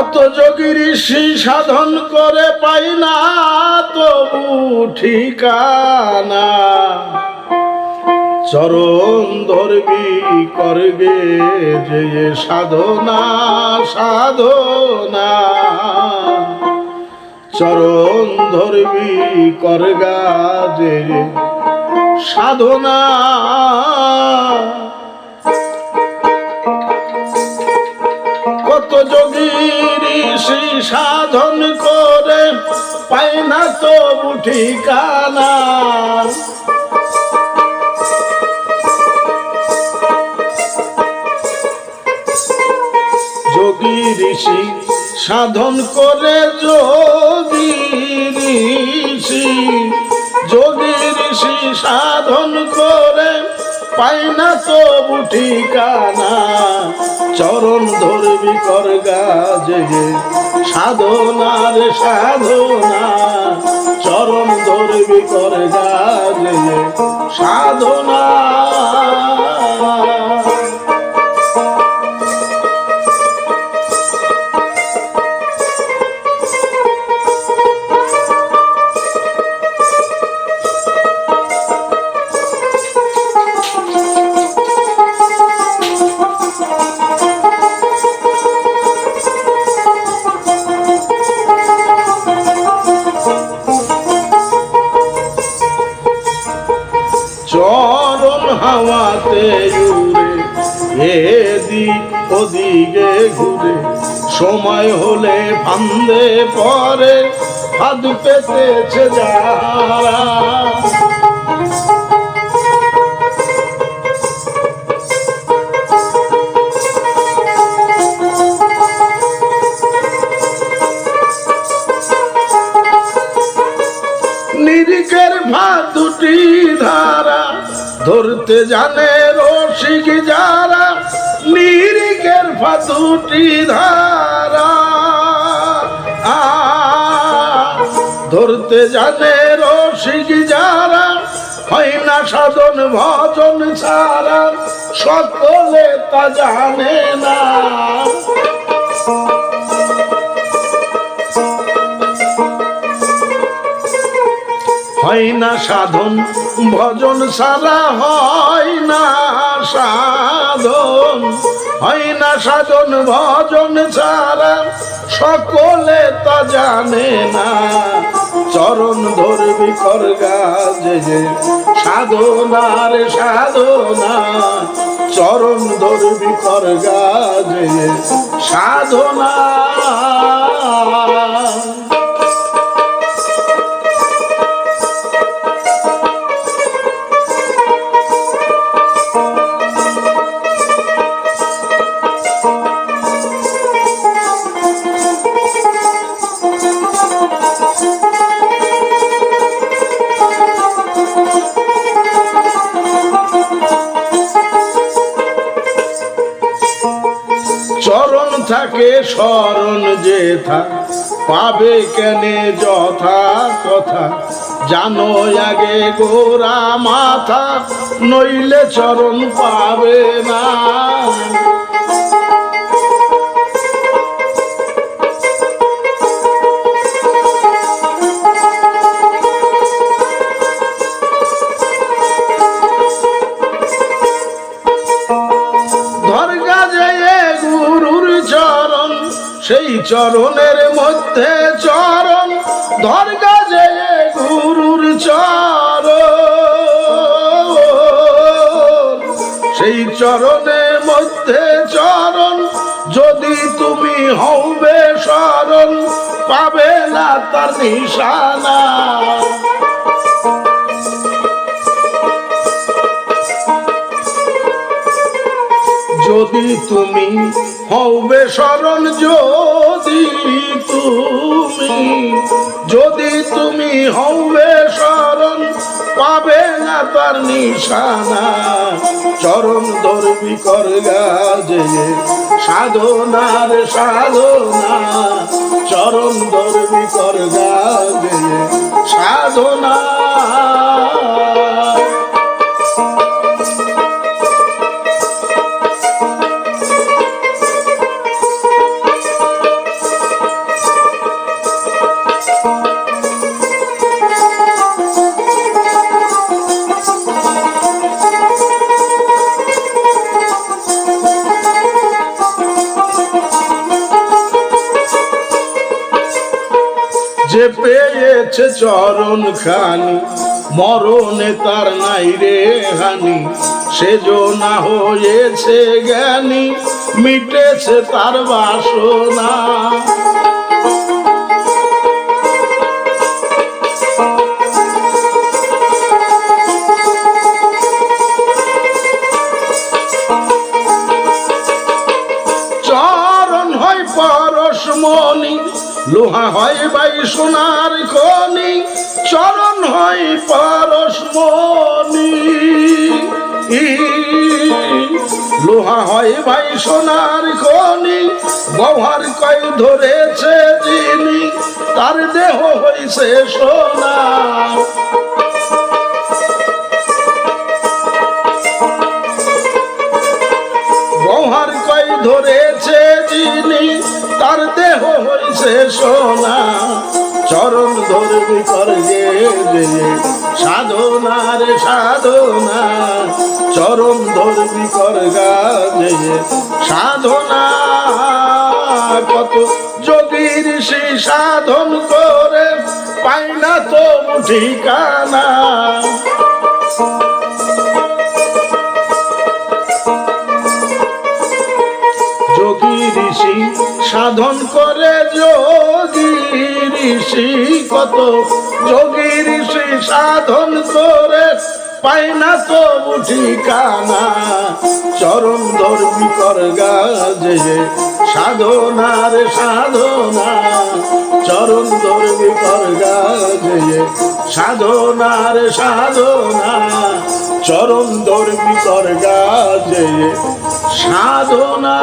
কত যোগী ঋষি সাধন করে পাই না তবু ঠিকানা। চরণ ধরবি করবে যে সাধনা সাধনা। চরণ ধরবি করগা যে সাধনা। কত যোগী ঋষি সাধন করে, পায় না তবু ঠিকানা যোগী ঋষি সাধন করে যোগী ঋষি যোগী ঋষি সাধন করে পাই না তবু ঠিকানা চরণ ধরবি কর গাজে। সাধনার সাধনা চরণ ধরবি কর গাজে। সাধনা উড়ে এদিক ওদিকে ঘুরে। সময় হলে ফান্দে পরে ফাঁদ পেতেছে যারা। নিরিকের ভাত ধারা, ধরতে জানে রসিক যারা নিরিকের ভাত দুটি ধারা ধরতে জানে রসিক যারা, হয় না সাধন ভজন ছাড়া, সকলে তা জানে না। হয় না সাধন ভজন সারা হয় না। সাধন, হয় না সাধন, ভজন ছাড়া সকলে তা জানে না। চরণ ধরবি কর গাজে, সাধনার সাধনা। চরণ ধরবি কর গাজে, সাধনা। থাকে স্মরণ যে যেথা, পাবে কেনে যথা কথা। জানো আগে গোরা মাথা, নইলে চরণ পাবে না। সেই চরণের মধ্যে চরণ ধর্গা যে গুরুর চরণ। সেই চরণের মধ্যে চরণ, যদি তুমি হবে শরণ পাবে না তার নিশানা। যদি তুমি হবে শরণ যদি তুমি যদি তুমি হবে শরণ পাবে না তার নিশানা। চরণ ধরবি কর গাজে, সাধনার সাধনা। চরণ ধরবি কর গাজে, সাধনা। পেয়েছে চরণ খানি মরণে তার নাই রে হানি। সেজনা হয়েছে জ্ঞানী মিটেছে তার বাসনা। লোহা হয় বাই সোনার খনি, চরণ হয় পরশমণি লোহা হয় ভাই সোনার খনি ব্যবহার কয় ধরেছে যিনি তার দেহ হইছে সোনা। বহার কই ধরেছে হইছে সোনা, চরণ ধরবি করগে যে সাধনার সাধনা, চরণ ধরবি করগা যে সাধনা, কত যোগীর সে সাধন করে, পাই না তো ঠিকানা। সাধন করে যোগী ঋষি, কত যোগী ঋষি সাধন করে পাই না তো ঠিকানা চরণ ধর্মী কর গাজে, সাধনার সাধনা, চরণ ধর্মী কর গাজে, সাধনার সাধনা, চরণ ধর্মী কর গাজে, সাধনা।